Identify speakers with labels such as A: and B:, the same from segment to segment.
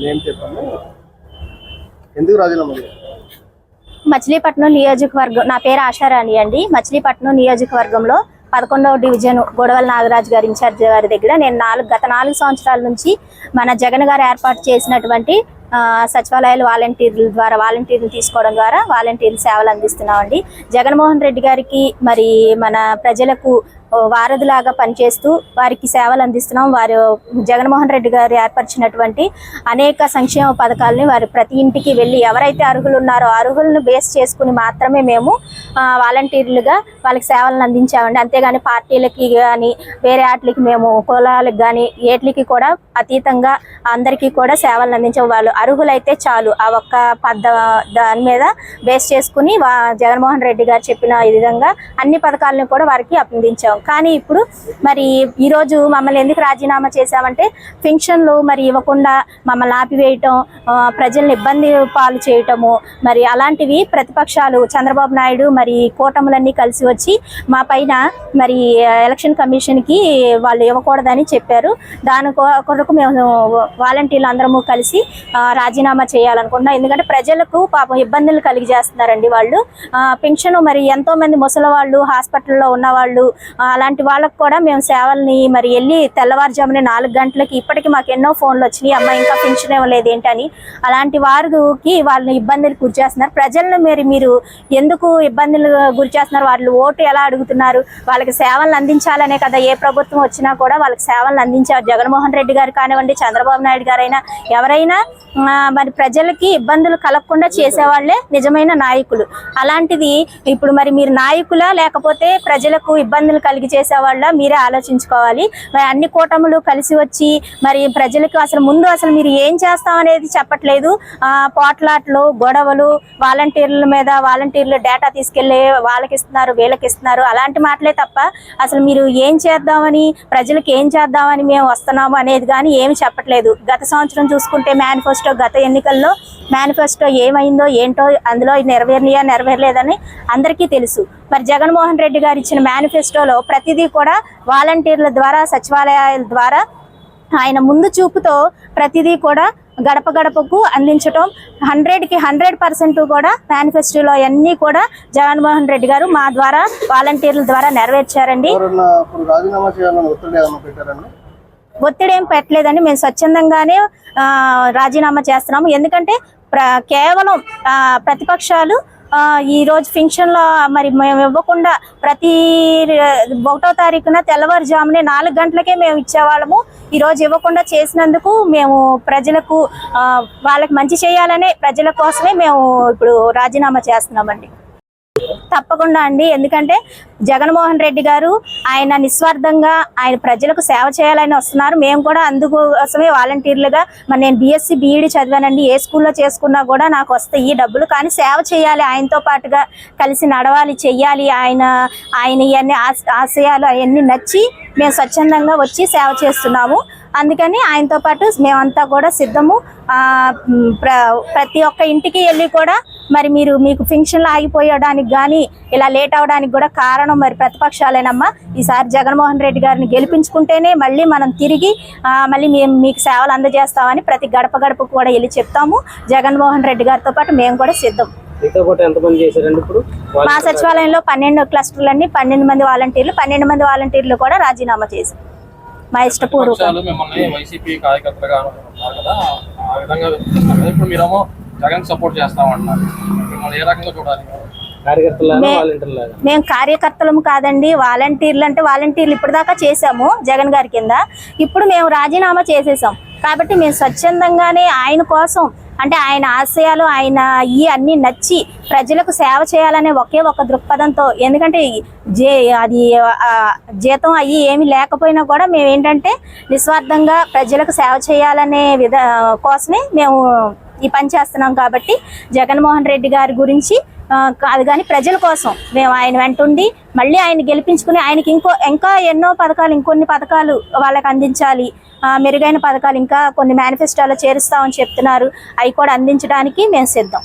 A: Name చెప్పండి ఎందుకు రాజీనామా
B: మచిలీపట్నం నియోజకవర్గం నా పేరు ఆశారాణి అండి. మచిలీపట్నం నియోజకవర్గంలో పదకొండవ డివిజన్ గొడవల నాగరాజు గారి ఇన్ఛార్జ్ గారి దగ్గర నేను నాలుగు గత నాలుగు సంవత్సరాల నుంచి మన జగన్ గారు ఏర్పాటు చేసినటువంటి సచివాలయాలు వాలంటీర్ల ద్వారా వాలంటీర్లు తీసుకోవడం ద్వారా వాలంటీర్లు సేవలు అందిస్తున్నామండి. జగన్మోహన్ రెడ్డి గారికి మరి మన ప్రజలకు వారధిలాగా పనిచేస్తూ వారికి సేవలు అందిస్తున్నాం. వారు జగన్మోహన్ రెడ్డి గారు ఏర్పరిచినటువంటి అనేక సంక్షేమ పథకాలని వారు ప్రతి ఇంటికి వెళ్ళి ఎవరైతే అర్హులు ఉన్నారో అర్హులను బేస్ చేసుకుని మాత్రమే మేము వాలంటీర్లుగా వాళ్ళకి సేవలను అందించామండి. అంతేగాని పార్టీలకి కానీ వేరే వాటికి మేము కులాలకు కానీ ఏట్లకి కూడా అతీతంగా అందరికీ కూడా సేవలను అందించాం. వాళ్ళు అర్హులైతే చాలు. ఆ ఒక్క పద్ధ దాని మీద బేస్ చేసుకుని జగన్మోహన్ రెడ్డి గారు చెప్పిన ఈ విధంగా అన్ని పథకాలను కూడా వారికి అందించాం కానీ ఇప్పుడు మరి ఈరోజు మమ్మల్ని ఎందుకు రాజీనామా చేశామంటే పెన్షన్లు మరి ఇవ్వకుండా మమ్మల్ని ఆపివేయటం ప్రజల్ని ఇబ్బంది పాలు చేయటము మరి అలాంటివి ప్రతిపక్షాలు చంద్రబాబు నాయుడు మరి కూటములన్నీ కలిసి వచ్చి మా పైన మరి ఎలక్షన్ కమిషన్కి వాళ్ళు ఇవ్వకూడదని చెప్పారు. దాని కొరకు మేము వాలంటీర్లు అందరము కలిసి రాజీనామా చేయాలనుకుంటున్నాం. ఎందుకంటే ప్రజలకు పాపం ఇబ్బందులు కలిగి చేస్తున్నారండి వాళ్ళు. పెన్షన్ మరి ఎంతోమంది ముసలి వాళ్ళు హాస్పిటల్లో ఉన్నవాళ్ళు అలాంటి వాళ్ళకు కూడా మేము సేవల్ని మరి వెళ్ళి తెల్లవారుజామున నాలుగు గంటలకి ఇప్పటికీ మాకు ఎన్నో ఫోన్లు వచ్చినాయి. అమ్మ ఇంకా పెన్షన్ ఇవ్వలేదు ఏంటని. అలాంటి వారికి వాళ్ళని ఇబ్బందులు గురి చేస్తున్నారు. ప్రజలను మరి మీరు ఎందుకు ఇబ్బందులు గురి చేస్తున్నారు? వాళ్ళు ఓటు ఎలా అడుగుతున్నారు? వాళ్ళకి సేవలను అందించాలనే కదా ఏ ప్రభుత్వం వచ్చినా కూడా వాళ్ళకి సేవలను అందించారు జగన్మోహన్ రెడ్డి గారు కానివ్వండి చంద్రబాబు నాయుడు గారైనా ఎవరైనా మరి ప్రజలకి ఇబ్బందులు కలగకుండా చేసేవాళ్ళే నిజమైన నాయకులు. అలాంటిది ఇప్పుడు మరి మీరు నాయకులా లేకపోతే ప్రజలకు ఇబ్బందులు కలిగి చేసేవాళ్ళ మీరే ఆలోచించుకోవాలి. మరి అన్ని కూటములు కలిసి వచ్చి మరి ప్రజలకు అసలు ముందు అసలు మీరు ఏం చేస్తామనేది చెప్పట్లేదు. ఆ, పోట్లాట్లు గొడవలు వాలంటీర్ల మీద వాలంటీర్లు డేటా తీసుకెళ్ళి వాళ్ళకి ఇస్తున్నారు వీళ్ళకి ఇస్తున్నారు అలాంటి మాటలే తప్ప అసలు మీరు ఏం చేద్దామని ప్రజలకు ఏం చేద్దామని మేము వస్తున్నాము అనేది కానీ ఏమి చెప్పట్లేదు. గత సంవత్సరం చూసుకుంటే మేనిఫెస్టో గత ఎన్నికల్లో మేనిఫెస్టో ఏమైందో ఏంటో అందులో నెరవేరినయా నెరవేరలేదని అందరికీ తెలుసు. మరి జగన్మోహన్ రెడ్డి గారు ఇచ్చిన మేనిఫెస్టోలో ప్రతిదీ కూడా వాలంటీర్ల ద్వారా సచివాలయాల ద్వారా ఆయన ముందు చూపుతో ప్రతిదీ కూడా గడప గడపకు అందించటం. హండ్రెడ్కి హండ్రెడ్ పర్సెంట్ కూడా మేనిఫెస్టోలో అన్నీ కూడా జగన్మోహన్ రెడ్డి గారు మా ద్వారా వాలంటీర్ల ద్వారా నెరవేర్చారండి.
A: ఒత్తిడి
B: ఏం పెట్టలేదండి. మేము స్వచ్ఛందంగానే రాజీనామా చేస్తున్నాము. ఎందుకంటే ప్ర కేవలం ప్రతిపక్షాలు ఈ రోజు ఫంక్షన్లో మరి మేము ఇవ్వకుండా ప్రతి ఒకటో తారీఖున తెల్లవారుజామునే నాలుగు గంటలకే మేము ఇచ్చేవాళ్ళము. ఈ రోజు ఇవ్వకుండా చేసినందుకు మేము ప్రజలకు వాళ్ళకి మంచి చేయాలనే ప్రజల కోసమే మేము ఇప్పుడు రాజీనామా చేస్తున్నామండి. తప్పకుండా అండి. ఎందుకంటే జగన్మోహన్ రెడ్డి గారు ఆయన నిస్వార్థంగా ఆయన ప్రజలకు సేవ చేయాలని వస్తున్నారు. మేము కూడా అందుకోసమే వాలంటీర్లుగా మరి నేను బీఎస్సీ బీఈడి చదివానండి. ఏ స్కూల్లో చేసుకున్నా కూడా నాకు వస్తాయి ఈ డబ్బులు. కానీ సేవ చేయాలి ఆయనతో పాటుగా కలిసి నడవాలి చెయ్యాలి. ఆయన ఆయన ఇవన్నీ ఆశ- ఆశయాలు అవన్నీ నచ్చి మేము స్వచ్ఛందంగా వచ్చి సేవ చేస్తున్నాము. అందుకని ఆయనతో పాటు మేమంతా కూడా సిద్ధము. ప్రతి ఒక్క ఇంటికి వెళ్ళి కూడా మరి మీరు మీకు ఫంక్షన్లు ఆగిపోయడానికి కానీ ఇలా లేట్ అవడానికి కూడా కారణం మరి ప్రతిపక్షాలేనమ్మా. ఈసారి జగన్మోహన్ రెడ్డి గారిని గెలిపించుకుంటేనే మళ్ళీ మనం తిరిగి మళ్ళీ మేము మీకు సేవలు అందజేస్తామని ప్రతి గడప గడపకు కూడా వెళ్ళి చెప్తాము. జగన్మోహన్ రెడ్డి గారితో పాటు మేము కూడా సిద్ధం. మా సచివాలయంలో పన్నెండు క్లస్టర్లన్నీ పన్నెండు మంది వాలంటీర్లు పన్నెండు మంది వాలంటీర్లు కూడా రాజీనామా చేశారు. మా ఇష్టపూర్వకం.
C: వైసీపీ కార్యకర్తలుగా అనుకుంటున్నారు కదా ఆ విధంగా వ్యక్తిస్తున్నారు కదా. ఇప్పుడు మీరేమో జగన్ సపోర్ట్ చేస్తామంటున్నారు. మిమ్మల్ని ఏ రకంగా చూడాలి?
D: కార్యకర్తలాగా
B: మే-
D: వాలంటీర్లాగా?
B: మేము కార్యకర్తలము కాదండి వాలంటీర్లు అంటే వాలంటీర్లు ఇప్పటిదాకా చేసాము జగన్ గారి కింద. ఇప్పుడు మేము రాజీనామా చేసేసాం. కాబట్టి మేము స్వచ్ఛందంగానే ఆయన కోసం అంటే ఆయన ఆశయాలు ఆయన ఈ అన్ని నచ్చి ప్రజలకు సేవ చేయాలనే ఒకే ఒక దృక్పథంతో ఎందుకంటే జే అది జీతం అయ్యి ఏమి లేకపోయినా కూడా మేము ఏంటంటే నిస్వార్థంగా ప్రజలకు సేవ చేయాలనే విధ కోసమే మేము ఈ పని చేస్తున్నాం కాబట్టి జగన్మోహన్ రెడ్డి గారి గురించి కాదు కానీ ప్రజల కోసం మేము ఆయన వెంటుండి మళ్ళీ ఆయన గెలిపించుకుని ఆయనకి ఇంకో ఇంకా ఎన్నో పథకాలు ఇంకొన్ని పథకాలు వాళ్ళకి అందించాలి.
E: మెరుగైన పథకాలు ఇంకా కొన్ని మేనిఫెస్టోలో చేరుస్తామని చెప్తున్నారు. అవి కూడా అందించడానికి మేము సిద్ధం.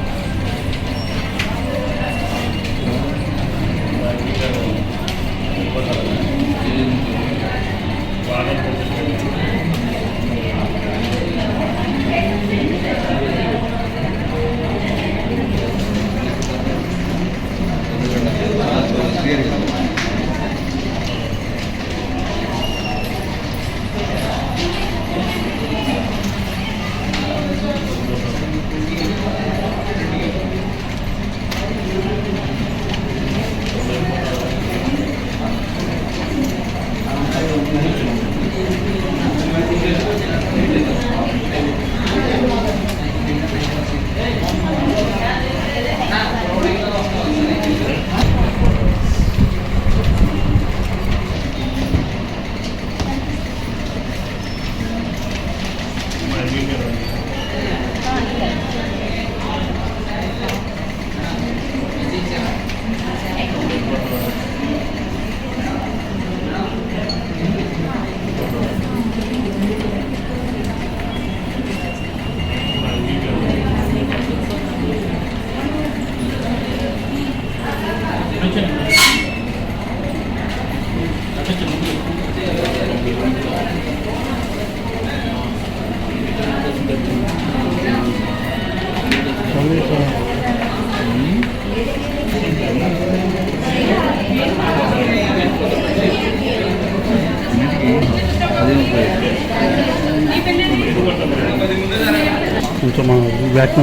F: కొంచెం బ్యాక్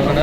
C: అక్కడ